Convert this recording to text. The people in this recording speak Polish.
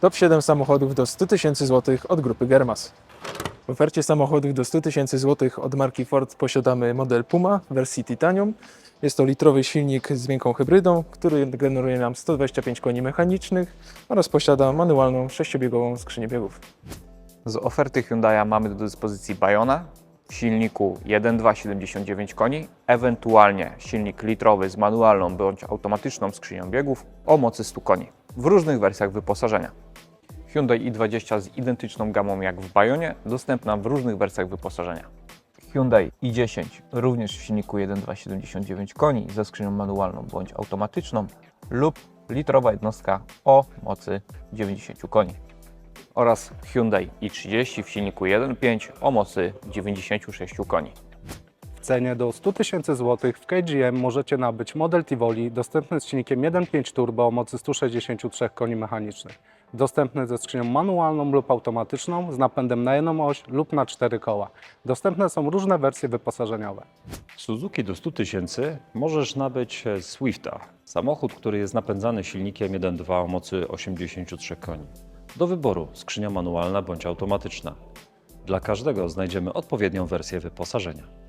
Top 7 samochodów do 100 tysięcy złotych od grupy Germas. W ofercie samochodów do 100 tysięcy złotych od marki Ford posiadamy model Puma w wersji Titanium. Jest to litrowy silnik z miękką hybrydą, który generuje nam 125 koni mechanicznych oraz posiada manualną 6-biegową skrzynię biegów. Z oferty Hyundai'a mamy do dyspozycji Bayona w silniku 1.2 79 koni, ewentualnie silnik litrowy z manualną bądź automatyczną skrzynią biegów o mocy 100 koni w różnych wersjach wyposażenia. Hyundai i20 z identyczną gamą jak w Bayonie, dostępna w różnych wersjach wyposażenia. Hyundai i10 również w silniku 1.2 79 koni ze skrzynią manualną bądź automatyczną lub litrowa jednostka o mocy 90 koni oraz Hyundai i30 w silniku 1.5 o mocy 96 koni. Cenie do 100 tysięcy złotych w KGM możecie nabyć model Tivoli dostępny z silnikiem 1.5 turbo o mocy 163 koni mechanicznych. Dostępny ze skrzynią manualną lub automatyczną z napędem na jedną oś lub na cztery koła. Dostępne są różne wersje wyposażeniowe. Suzuki do 100 tysięcy możesz nabyć Swifta. Samochód, który jest napędzany silnikiem 1.2 o mocy 83 koni. Do wyboru skrzynia manualna bądź automatyczna. Dla każdego znajdziemy odpowiednią wersję wyposażenia.